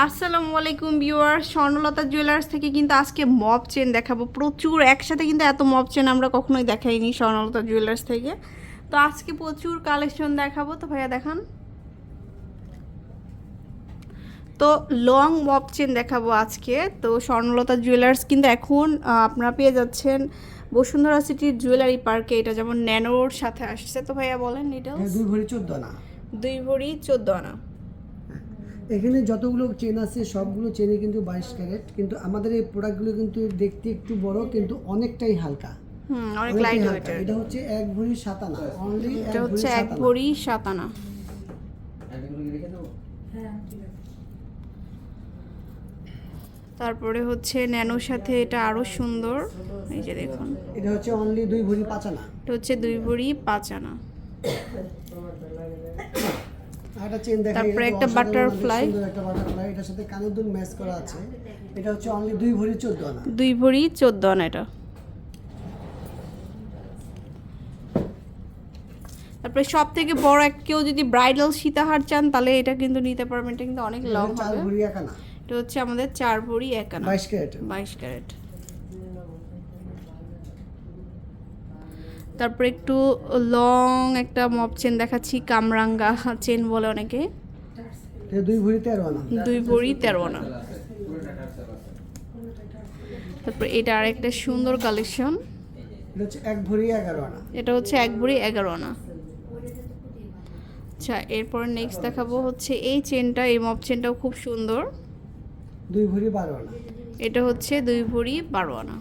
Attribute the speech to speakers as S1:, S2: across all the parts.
S1: আসসালামু আলাইকুম ভিউয়ার স্বর্ণলতা জুয়েলার্স থেকে কিন্তু আজকে মব চেন দেখাবো। প্রচুর একসাথে কিন্তু এত মব চেন আমরা কখনোই দেখাইনি স্বর্ণলতা জুয়েলার্স থেকে। তো আজকে প্রচুর কালেকশন দেখাবো তো ভাইয়া দেখান। তো লং মব চেন দেখাবো আজকে। তো স্বর্ণলতা জুয়েলার্স কিন্তু এখন আপনারা পেয়ে যাচ্ছেন বসুন্ধরা সিটির জুয়েলারি পার্কে। এটা যেমন ন্যানোর সাথে আসছে। তো ভাইয়া বলেন ডিটেলস
S2: হ্যাঁ, দুই ভরি চোদ্দ না
S1: দুই ভরি চোদ্দ আনা।
S2: এখানে যতগুলো চেন আছে সবগুলো চেনে কিন্তু বাইশ ক্যারেট। কিন্তু আমাদের এই প্রোডাক্টগুলো কিন্তু দেখতে একটু বড় কিন্তু অনেকটাই হালকা।
S1: হুম অনেক লাইট।
S2: এটা হচ্ছে এক ভরি সাতানা। অনলি
S1: এটা হচ্ছে এক ভরি সাত আনা তারপরে হচ্ছে ন্যানোর সাথে এটা আরও সুন্দর। এই যে দেখুন।
S2: এটা হচ্ছে অনলি দুই ভরি পাঁচানা।
S1: এটা হচ্ছে দুই ভরি পাঁচ তারপরে একটা butterfly।
S2: একটা বাটারফ্লাই এটার সাথে কানের দুল ম্যাচ করা আছে। এটা হচ্ছে অনলি দুই ভরি চোদ্দ আনা।
S1: দুই ভরি চোদ্দ আনা এটা। তারপরে সব থেকে বড় এক কেউ যদি ব্রাইডাল সীতাহার চান তাহলে এটা কিন্তু নিতে পারবেন এটা কিন্তু অনেক লং হবে। এটা হচ্ছে আমাদের চার ভরি এক আনা।
S2: বাইশ ক্যারেট।
S1: বাইশ ক্যারেট। তারপরে একটু লং একটা মপ চেন দেখাচ্ছি কামরাঙ্গা চেন বলে অনেকে।
S2: দুই ভরি তেরো আনা।
S1: দুই ভরি তেরো আনা। তারপরে এটা আর একটা সুন্দর কালেকশন
S2: এটা হচ্ছে এক ভরি এগারো আনা।
S1: এটা হচ্ছে এক ভরি এগারো আনা। আচ্ছা এরপর নেক্সট দেখাবো হচ্ছে এই চেনটা এই মপ চেনটাও খুব সুন্দর।
S2: দুই ভরি বারো আনা।
S1: এটা হচ্ছে দুই ভরি বারো আনা।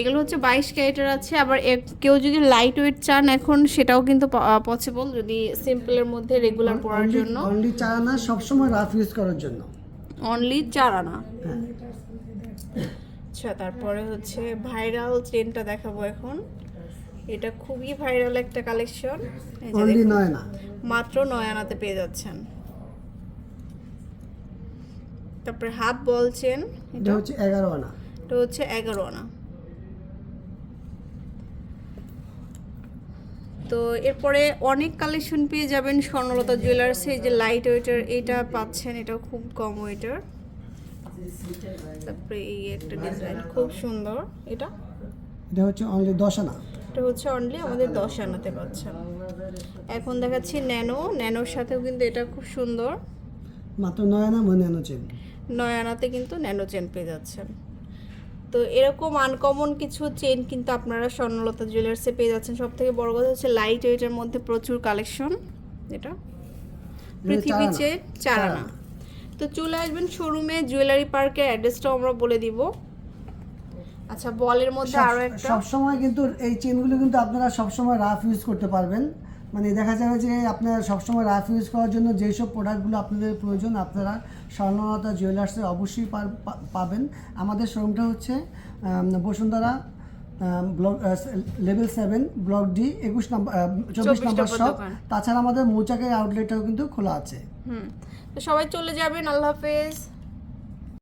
S1: এগুলো হচ্ছে বাইশ ক্যারেটের আছে আবার কেউ যদি লাইট ওয়েট চান এখন সেটাও কিন্তু পসিবল যদি সিম্পলের মধ্যে রেগুলার পরার জন্য।
S2: অনলি চার আনা সবসময় রাফ ইউজ করার জন্য।
S1: অনলি চার আনা আচ্ছা তারপরে হচ্ছে ভাইরাল চেনটা দেখাবো এখন। এটা খুবই ভাইরাল একটা কালেকশন
S2: অনলি নয় না
S1: মাত্র নয় আনাতে পেয়ে যাচ্ছেন। তারপরে হাফ বল চেন
S2: এটা হচ্ছে এগারো আনা।
S1: এটা হচ্ছে এগারো আনা। তো এরপরে অনেক কালেকশন পেয়ে যাবেন স্বর্ণলতা জুয়েলার্সে যে লাইট ওয়েটার এটা পাচ্ছেন এটাও খুব কম ওয়েটার তারপরে এই একটা ডিজাইন খুব সুন্দর। এটা?
S2: এটা হচ্ছে অনলি দশ আনা।
S1: এটা হচ্ছে অনলি আমাদের দশ আনাতে পাচ্ছেন। এখন দেখাচ্ছি ন্যানো ন্যানোর সাথেও কিন্তু এটা খুব সুন্দর।
S2: মাত্র নয় আনা মনে আনো চেন
S1: নয় আনাতে কিন্তু ন্যানো চেন পেয়ে যাচ্ছেন। তো এরকম আনকমন কিছু চেন কিন্তু আপনারা স্বর্ণলতা জুয়েলার্সে পেয়ে যাচ্ছেন সব থেকে বড় কথা হচ্ছে লাইট ওয়েটের মধ্যে প্রচুর কালেকশন এটা পৃথিবী
S2: চেয়ে আনা।
S1: চেন চার
S2: চার
S1: আনা
S2: আনা।
S1: তো চলে আসবেন শোরুমে জুয়েলারি পার্কের অ্যাড্রেসটাও আমরা বলে দিব আচ্ছা বলের মধ্যে আরও একটা
S2: সব সময় কিন্তু এই চেনগুলো কিন্তু আপনারা সব সময় রাফ ইউজ করতে পারবেন মানে দেখা যাবে যে আপনারা সবসময় রাফ ইউজ করার জন্য যেসব প্রোডাক্টগুলো আপনাদের প্রয়োজন আপনারা স্বর্ণলতা জুয়েলার্সে অবশ্যই পাবেন। আমাদের শোরুমটা হচ্ছে Bashundhara block level seven block D একুশ নম্বর চব্বিশ নম্বর শপ তাছাড়া আমাদের মৌচাকের আউটলেটটাও কিন্তু খোলা আছে।
S1: হুম। সবাই চলে যাবেন আল্লাহ হাফেজ।